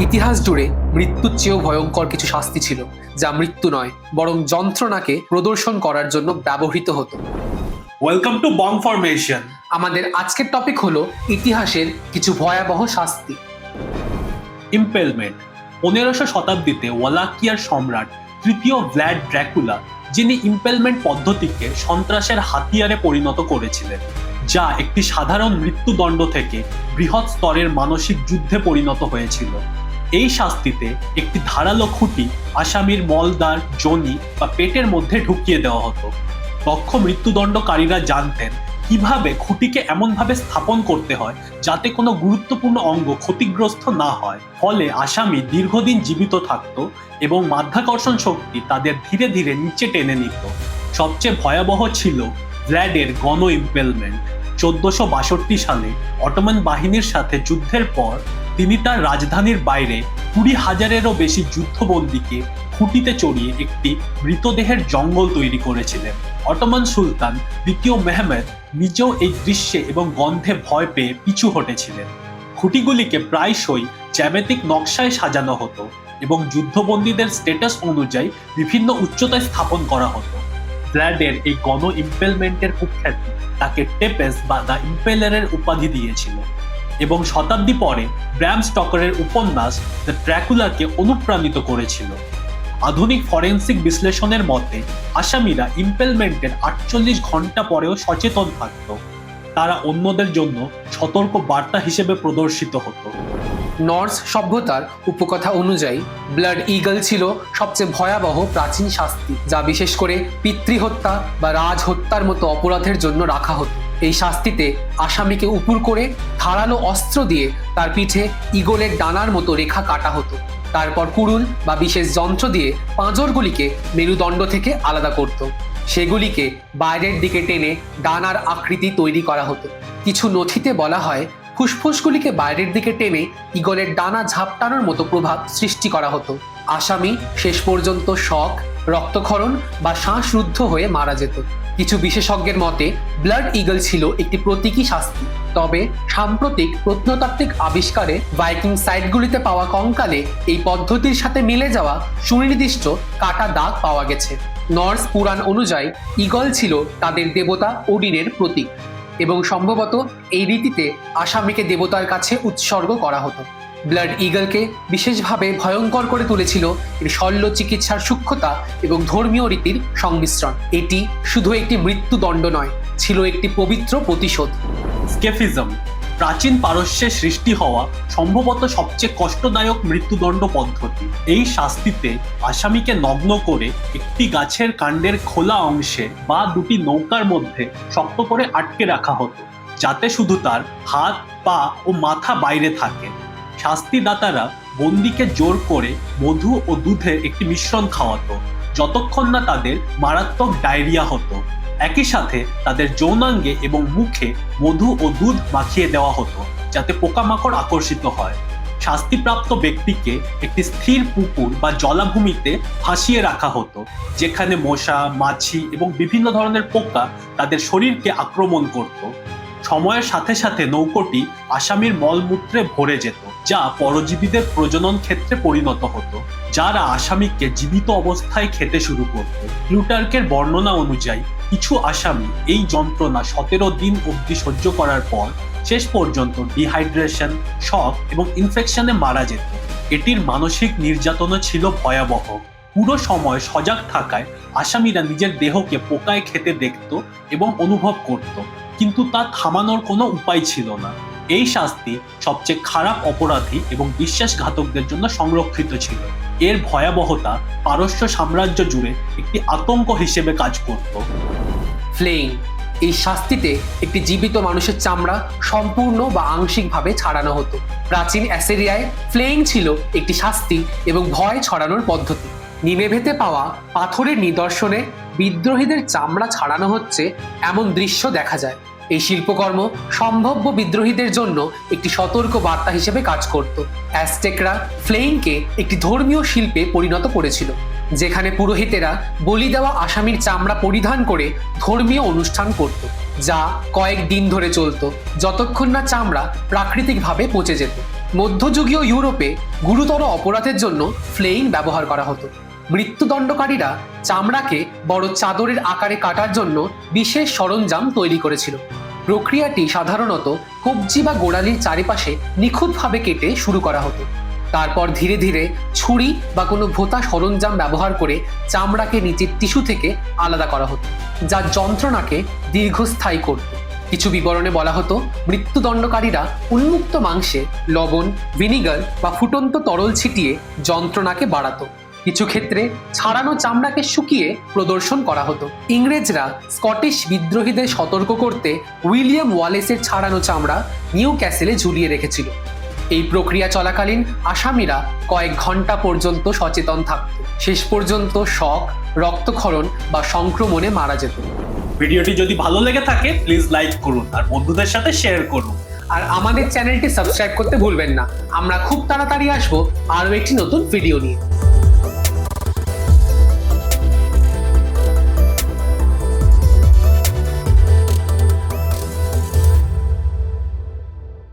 ইতিহাস জুড়ে মৃত্যুর চেয়েও ভয়ঙ্কর কিছু শাস্তি ছিল যা মৃত্যু নয় বরং যন্ত্রণাকে প্রদর্শন করার জন্য ব্যবহৃত হতো। ওয়েলকাম টু বং ফরমেশন আমাদের আজকের টপিক হলো ইতিহাসের কিছু ভয়াবহ শাস্তি। ইম্পেলমেন্ট পনেরোশো শতাব্দীতে ওয়ালাকিয়ার সম্রাট তৃতীয় ভ্ল্যাড ড্র্যাকুলা যিনি ইম্পেলমেন্ট পদ্ধতিকে সন্ত্রাসের হাতিয়ারে পরিণত করেছিলেন যা একটি সাধারণ মৃত্যুদণ্ড থেকে বৃহৎ স্তরের মানসিক যুদ্ধে পরিণত হয়েছিল। এই শাস্তিতে একটি ধারালো খুঁটি আসামির মলদার জনি বা পেটের মধ্যে ঢুকিয়ে দেওয়া হতো। দক্ষ মৃত্যুদণ্ডকারীরা জানতেন কীভাবে খুঁটিকে এমনভাবে স্থাপন করতে হয় যাতে কোনো গুরুত্বপূর্ণ অঙ্গ ক্ষতিগ্রস্ত না হয়। ফলে আসামি দীর্ঘদিন জীবিত থাকতো এবং মাধ্যাকর্ষণ শক্তি তাদের ধীরে ধীরে নিচে টেনে নিত। সবচেয়ে ভয়াবহ ছিল ভ্ল্যাডের গণ ইম্পেলমেন্ট চোদ্দশো বাষট্টি সালে অটোমান বাহিনীর সাথে যুদ্ধের পর, তিনি তার রাজধানীর বাইরে কুড়ি হাজারেরও বেশি যুদ্ধবন্দীকে খুঁটিতে চড়িয়ে একটি মৃতদেহের জঙ্গল তৈরি করেছিলেন। অটোমান সুলতান দ্বিতীয় মেহমেদ নিজেও এই দৃশ্যে এবং গন্ধে ভয় পেয়ে পিছু হটেছিলেন। খুঁটিগুলিকে প্রায়শই জ্যামিতিক নকশায় সাজানো হতো এবং যুদ্ধবন্দীদের স্টেটাস অনুযায়ী বিভিন্ন উচ্চতায় স্থাপন করা হতো। ব্ল্যাডের এই গণ ইম্পেলমেন্টের কুখ্যাতি তাকে টেপেস বা দ্য ইম্পেলারের উপাধি দিয়েছিল এবং শতাব্দী পরে ব্র্যাম স্টকারের উপন্যাস দ্য ট্র্যাকুলাকে অনুপ্রাণিত করেছিল। আধুনিক ফরেন্সিক বিশ্লেষণের মতে, আসামিরা ইম্পেলমেন্টের আটচল্লিশ ঘণ্টা পরেও সচেতন থাকত। তারা অন্যদের জন্য সতর্ক বার্তা হিসেবে প্রদর্শিত হতো। নর্স সভ্যতার উপকথা অনুযায়ী, ব্লাড ইগল ছিল সবচেয়ে ভয়াবহ প্রাচীন শাস্তি, যা বিশেষ করে পিতৃহত্যা বা রাজ হত্যার মতো অপরাধের জন্য রাখা হতো। এই শাস্তিতে আসামিকে উপুর করে ধারালো অস্ত্র দিয়ে তার পিঠে ইগলের ডানার মতো রেখা কাটা হতো। তারপর কুড়ুল বা বিশেষ যন্ত্র দিয়ে পাঁজরগুলিকে মেরুদণ্ড থেকে আলাদা করত। সেগুলিকে বাইরের দিকে টেনে ডানার আকৃতি তৈরি করা হতো। কিছু নথিতে বলা হয় ফুসফুসগুলিকে বাইরের দিকে টেনে ইগলের ডানা ঝাপটানোর মতো প্রভাব সৃষ্টি করা হতো। আসামি শেষ পর্যন্ত শক, রক্তক্ষরণ বা শ্বাসরুদ্ধ হয়ে মারা যেত। কিছু বিশেষজ্ঞের মতে, ব্লাড ইগল ছিল একটি প্রতীকী শাস্তি। তবে সাম্প্রতিক প্রত্নতাত্ত্বিক আবিষ্কারে বাইকিং সাইটগুলিতে পাওয়া কঙ্কালে এই পদ্ধতির সাথে মিলে যাওয়া সুনির্দিষ্ট কাটা দাগ পাওয়া গেছে। নর্স পুরাণ অনুযায়ী, ইগল ছিল তাদের দেবতা ওডিনের প্রতীক। এবং সম্ভবত এই রীতিতে আসামিকে দেবতার কাছে উৎসর্গ করা হতো। ব্লাড ইগলকে বিশেষভাবে ভয়ঙ্কর করে তুলেছিল এর শল্য চিকিৎসার সূক্ষ্মতা এবং ধর্মীয় রীতির সংমিশ্রণ। এটি শুধু একটি মৃত্যুদণ্ড নয়, ছিল একটি পবিত্র প্রতিশোধ। স্কেফিজম প্রাচীন পারস্যে সৃষ্টি হওয়া সম্ভবত সবচেয়ে কষ্টদায়ক মৃত্যুদণ্ড পদ্ধতি। এই শাস্তিতে আসামিকে নগ্ন করে একটি গাছের কাণ্ডের খোলা অংশে বা দুটি নৌকার মধ্যে শক্ত করে আটকে রাখা হতো, যাতে শুধু তার হাত, পা ও মাথা বাইরে থাকে। শাস্তিদাতারা বন্দিকে জোর করে মধু ও দুধের একটি মিশ্রণ খাওয়াতো, যতক্ষণ না তাদের মারাত্মক ডায়রিয়া হতো। একই সাথে তাদের যৌনাঙ্গে এবং মুখে মধু ও দুধ মাখিয়ে দেওয়া হতো, যাতে পোকামাকড় আকর্ষিত হয়। শাস্তিপ্রাপ্ত ব্যক্তিকে একটি স্থির পুকুর বা জলাভূমিতে ভাসিয়ে রাখা হতো, যেখানে মশা, মাছি এবং বিভিন্ন ধরনের পোকা তাদের শরীরকে আক্রমণ করত। সময়ের সাথে সাথে নৌকোটি আসামির মলমূত্রে ভরে যেত, যা পরজীবীদের প্রজনন ক্ষেত্রে পরিণত হতো, যারা আসামিকে জীবিত অবস্থায় খেতে শুরু করত। প্লুটার্কের বর্ণনা অনুযায়ী কিছু আসামি এই যন্ত্রণা সতেরো দিন অবধি সহ্য করার পর শেষ পর্যন্ত ডিহাইড্রেশন শক এবং ইনফেকশনে মারা যেত। এটির মানসিক নির্যাতনও ছিল ভয়াবহ। পুরো সময় সজাগ থাকায় আসামিরা নিজের দেহকে পোকায় খেতে দেখত এবং অনুভব করত, কিন্তু তা থামানোর কোনো উপায় ছিল না। এই শাস্তি সবচেয়ে খারাপ অপরাধী এবং বিশ্বাসঘাতকদের জন্য সংরক্ষিত ছিল। এর ভয়াবহতা পারস্য সাম্রাজ্য জুড়ে একটি আতঙ্ক হিসেবে কাজ করত। ফ্লেইং, এই শাস্তিতে একটি জীবিত মানুষের চামড়া সম্পূর্ণ বা আংশিকভাবে ছাড়ানো হতো। প্রাচীন অ্যাসেরিয়ায় ফ্লেইং ছিল একটি শাস্তি এবং ভয় ছড়ানোর পদ্ধতি। নিমেভেতে পাওয়া পাথরের নিদর্শনে বিদ্রোহীদের চামড়া ছাড়ানো হচ্ছে এমন দৃশ্য দেখা যায়। এই শিল্পকর্ম সম্ভাব্য বিদ্রোহীদের জন্য একটি সতর্ক বার্তা হিসেবে কাজ করত। অ্যাস্টেকরা ফ্লেইংকে একটি ধর্মীয় শিল্পে পরিণত করেছিল, যেখানে পুরোহিতেরা বলি দেওয়া আসামির চামড়া পরিধান করে ধর্মীয় অনুষ্ঠান করত, যা কয়েক দিন ধরে চলত, যতক্ষণ না চামড়া প্রাকৃতিকভাবে পচে যেত। মধ্যযুগীয় ইউরোপে গুরুতর অপরাধের জন্য ফ্লেইং ব্যবহার করা হতো। মৃত্যুদণ্ডকারীরা চামড়াকে বড় চাদরের আকারে কাটার জন্য বিশেষ সরঞ্জাম তৈরি করেছিল। প্রক্রিয়াটি সাধারণত কবজি বা গোড়ালির চারিপাশে নিখুঁতভাবে কেটে শুরু করা হতো। তারপর ধীরে ধীরে ছুরি বা কোনো ভোতা সরঞ্জাম ব্যবহার করে চামড়াকে নিচের টিস্যু থেকে আলাদা করা হতো, যা যন্ত্রণাকে দীর্ঘস্থায়ী করত। কিছু বিবরণে বলা হতো, মৃত্যুদণ্ডকারীরা উন্মুক্ত মাংসে লবণ, ভিনিগার বা ফুটন্ত তরল ছিটিয়ে যন্ত্রণাকে বাড়াতো। কিছু ক্ষেত্রে ছাড়ানো চামড়াকে শুকিয়ে প্রদর্শন করা হতো। ইংরেজরা স্কটিশ বিদ্রোহীদের সতর্ক করতে উইলিয়াম ওয়ালেসের ছাড়ানো চামড়া নিউ ক্যাসেলে ঝুলিয়ে রেখেছিল। এই প্রক্রিয়া চলাকালীন আসামিরা কয়েক ঘণ্টা পর্যন্ত সচেতন থাকত। শেষ পর্যন্ত শখ রক্তক্ষরণ বা সংক্রমণে মারা যেত। ভিডিওটি যদি ভালো লেগে থাকে প্লিজ লাইক করুন আর বন্ধুদের সাথে শেয়ার করুন। আর আমাদের চ্যানেলটি সাবস্ক্রাইব করতে ভুলবেন না। আমরা খুব তাড়াতাড়ি আসব আরও একটি নতুন ভিডিও নিয়ে।